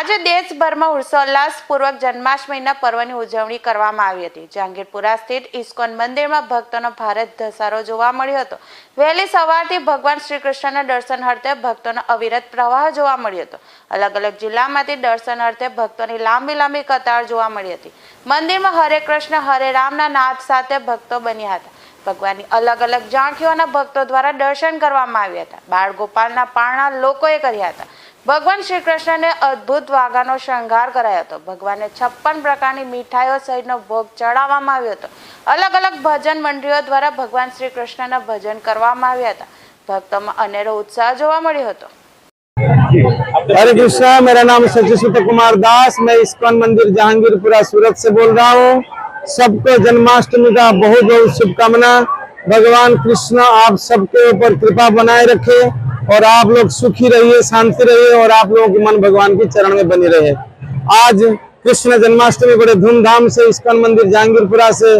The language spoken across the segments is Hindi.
આજે દેશભરમાં હર્ષોલ્લાસપૂર્વક જન્માષ્ટમીના પર્વની ઉજવણી કરવામાં આવી હતી. જહાંગીરપુરા સ્થિત ઇસ્કોન મંદિરમાં ભક્તોનો ભારે ધસારો જોવા મળ્યો હતો. વહેલી સવારથી ભગવાન શ્રી કૃષ્ણના દર્શન અર્થે ભક્તોનો અવિરત પ્રવાહ જોવા મળ્યો હતો. અલગ અલગ જિલ્લામાંથી દર્શન અર્થે ભક્તોની લાંબી લાંબી કતાર જોવા મળી હતી. મંદિરમાં હરે કૃષ્ણ, હરે રામના નાદ સાથે ભક્તો બન્યા હતા. ભગવાનની અલગ અલગ ઝાંખીઓના ભક્તો દ્વારા દર્શન કરવામાં આવ્યા હતા. બાળ ગોપાલના પારણા લોકોએ કર્યા હતા. ભગવાન શ્રી કૃષ્ણને અદ્ભુત વાઘાનો શણગાર કરાયો હતો ભગવાનને છપ્પન પ્રકારની મીઠાઈઓ સહિતનો ભોગ ચડાવવામાં આવ્યો હતો અલગ અલગ ભજન મંડળીઓ દ્વારા ભગવાન શ્રી કૃષ્ણના ભજન કરવામાં આવ્યા હતા ભક્તોમાં અનેરો ઉત્સાહ જોવા મળ્યો હતો हरे कृष्णा मेरा नाम सचिसुत कुमार दास मैं इस्कॉन मंदिर जहांगीरपुरा सूरत से बोल रहा हूँ सबको जन्माष्टमी का बहुत बहुत शुभकामना भगवान कृष्ण आप सबके ऊपर कृपा बनाए रखे और आप लोग सुखी रहिए शांति रहिए और आप लोगों की मन भगवान के चरण में बनी रहे। आज कृष्ण जन्माष्टमी बड़े धूमधाम से इस्कॉन मंदिर जहांगीरपुरा से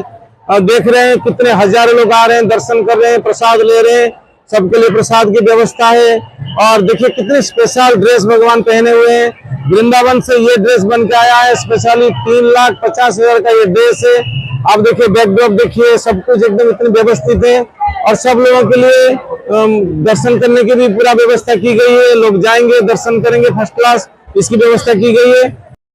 अ, देख रहे हैं कितने हज़ारों लोग आ रहे हैं दर्शन कर रहे हैं प्रसाद ले रहे हैं। सबके लिए प्रसाद की व्यवस्था है। और देखिए कितनी स्पेशल ड्रेस भगवान पहने हुए हैं। वृंदावन से ये ड्रेस बन के आया है स्पेशली तीन लाख पचास हज़ार का ये ड्रेस है। आप देखिए बैकड्रॉप देखिए सब कुछ एकदम इतने व्यवस्थित है। और सब लोगों के लिए दर्शन करने की भी पूरा व्यवस्था की गई है। लोग जाएँगे, दर्शन करेंगे फ़र्स्ट क्लास इसकी व्यवस्था की गई है।